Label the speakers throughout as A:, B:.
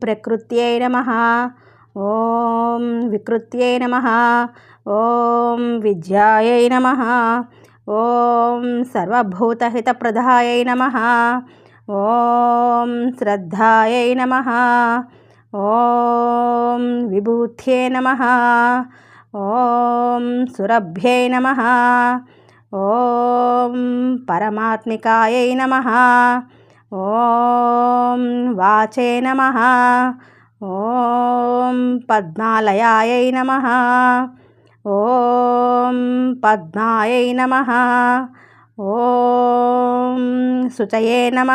A: ప్రకృత్యై నమ ఓం వికృత్యై నమ ఓం విద్యాయై నమ ఓం సర్వభూతహితప్రదాయై నమ ఓం శ్రద్ధాయై నమ ఓం విభూత్యే నమ ఓం సురభ్యై నమ ఓం పరమాత్మికాయై నమ ఓం వాచే నమ. ఓం పద్మాలయాయ నమ. ఓం పద్మాయ నమ. ఓం శుచయే నమ.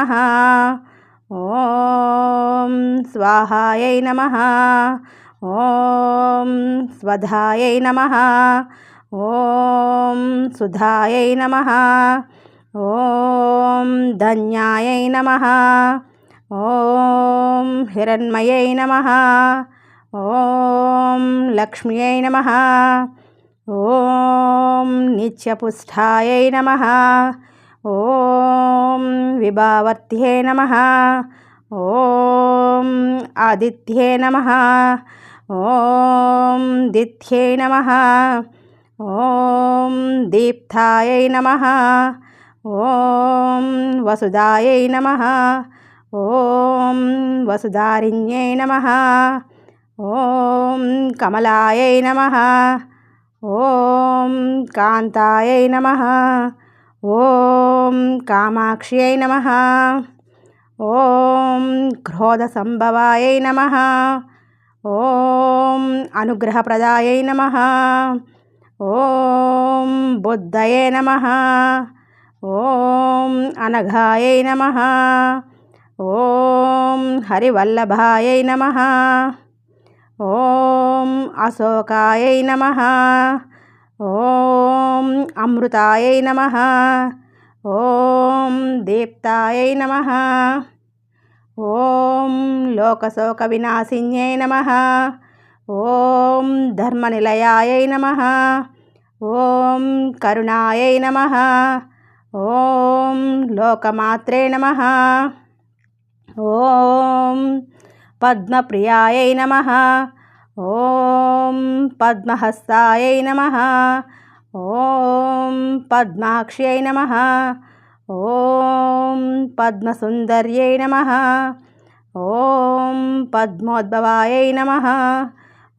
A: ఓం స్వాహాయ నమ. ఓం స్వధాయ నమ. ఓం సుధాయ నమ. ఓం ధన్యాయై నమ. ఓం హిరణ్మయై నమ. ఓం లక్ష్మ్యై నమ. ఓం నిత్యపుష్టాయై నమ. ఓం విభావర్త్యే నమ. ఓం ఆదిత్యే నమ. ఓం దిత్యై నమ. ఓం దీప్తాయై నమ. ఓం వసుదాయై నమ. ఓం వసుధారిణ్యై నమ. ఓం కమలాయై నమ. ఓం కాంతాయై నమ. ఓం కామాక్ష్యై నమ. ఓం క్రోధసంభవాయై నమ. ఓం అనుగ్రహప్రదాయై నమ. ఓం బుద్ధయే నమ. ఓం అనఘాయై నమ. ఓం హరివల్లభాయై నమ. ఓం అశోకాయై నమ. ఓం అమృతాయై నమ. ఓం దీప్తాయై నమ. ఓం లోకశోక వినాశిన్యై నమ. ఓం ధర్మనిలయాయై నమ. ఓం కరుణాయై నమ. ఓం లోకమాత్రే నమ. ఓం పద్మప్రియాయై నమ. ఓం పద్మహస్తాయై నమ. ఓం పద్మాక్ష్యై నమ. ఓం పద్మసుందర్యై నమ. ఓం పద్మోద్భవాయై నమ.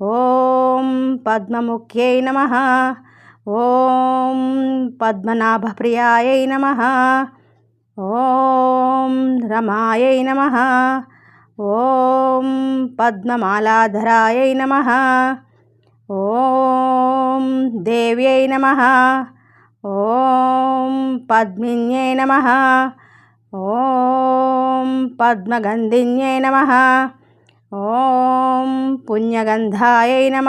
A: ఓం పద్మముఖ్యై నమ. ఓం పద్మనాభప్రియాయై నమ. ఓం రమాయై నమ. ఓం పద్మమాలాధరాయై నమ. ఓం దేవ్యై నమ. ఓం పద్మిన్యై నమ. ఓం పద్మగంధిన్యై నమ. ఓం పుణ్యగంధాయై నమ.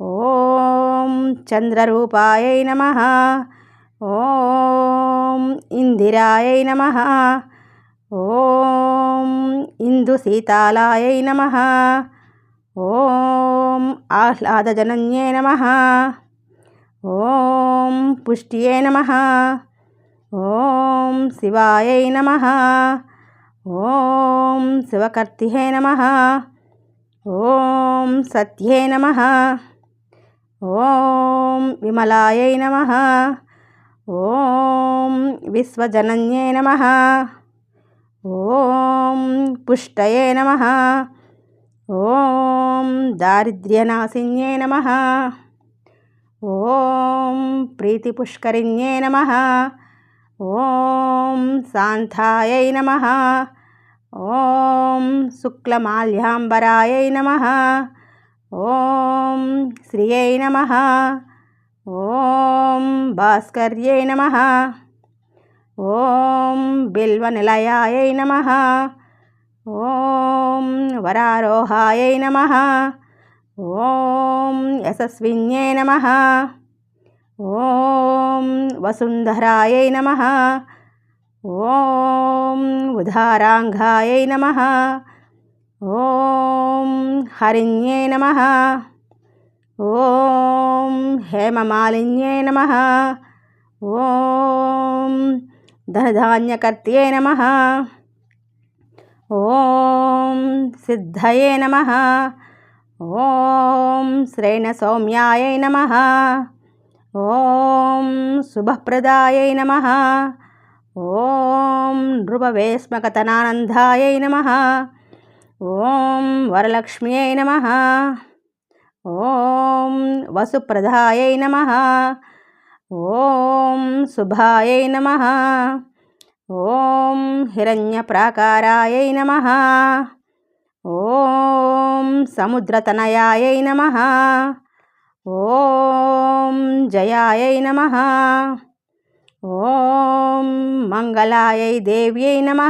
A: ఓం చంద్రరూపాయ నమ. ఓం ఇందిరాయ నమ. ఓం ఇందుసీతాలాయై నమ. ఓం ఆహ్లాదజనన్యే నమ. ఓం పుష్ట్యే నమ. ఓం శివాయ నమ. ఓం శివకర్తిహే నమ. ఓం సత్యే నమ. ఓం విమలాయై నమ. ఓం విశ్వజనన్యే నమ. ఓం పుష్టయే నమ. ఓం దారిద్ర్యనాశిన్యే నమ. ఓం ప్రీతిపుష్కరిణ్యే నమ. ఓం శాంతాయై నమ. ఓం శుక్లమాల్యాంబరాయై నమ. ఓం శ్రియై నమ. ఓం భాస్కర్యై నమ. ఓం బిల్వనిలయాయై నమ. ఓం వరారోహాయై నమ. ఓం యశస్విన్యై నమ. ఓం వసుంధరాయై నమ. ఓం ఉదారాంగాయై నమ. ఓం హరిణ్యే నమ. ఓం హేమమాలిన్యే నమ. ఓం ధనధాన్యకర్త్యే నమ. ఓం సిద్ధయే నమ. ఓం శ్రేణసౌమ్యాయై నమ. ఓం శుభప్రదాయ నమ. ఓం నృపవేష్మకతనానందాయ నమ. ఓం వరలక్ష్మ్యై నమ. ఓం వసుప్రదాయై నమ. ఓం శుభాయై నమ. ఓం హిరణ్యప్రాకారాయై నమ. ఓం సముద్రతనయాయై నమ. ఓం జయాయై నమ. ఓం మంగళాయై దేవ్యై నమ.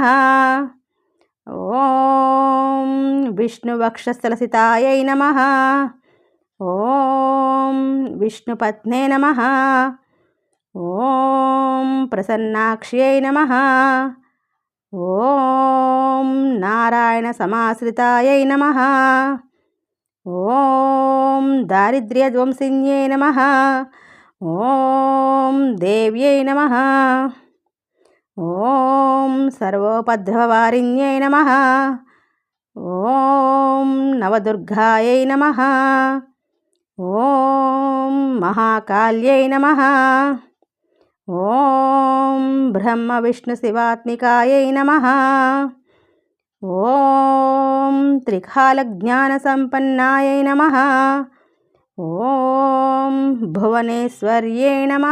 A: ఓం విష్ణువక్షస్థలసితాయై నమ. ఓం విష్ణుపత్నే నమ. ఓం ప్రసన్నాక్ష్యై నమ. ఓం నారాయణ సమాశ్రితాయై నమ. ఓం దారిద్ర్యధ్వంసిన్యై నమ. ఓం దేవ్యై నమ. ఓం సర్వోపద్రవవారిణ్యై నమ. ఓం నవదుర్గాయై నమ. ఓం మహాకాళ్యై నమ. ఓం బ్రహ్మ విష్ణు శివాత్మికాయై నమ. ఓం త్రికాలజ్ఞానసంపన్నాయై నమ. ఓం భువనేశ్వర్యై నమ.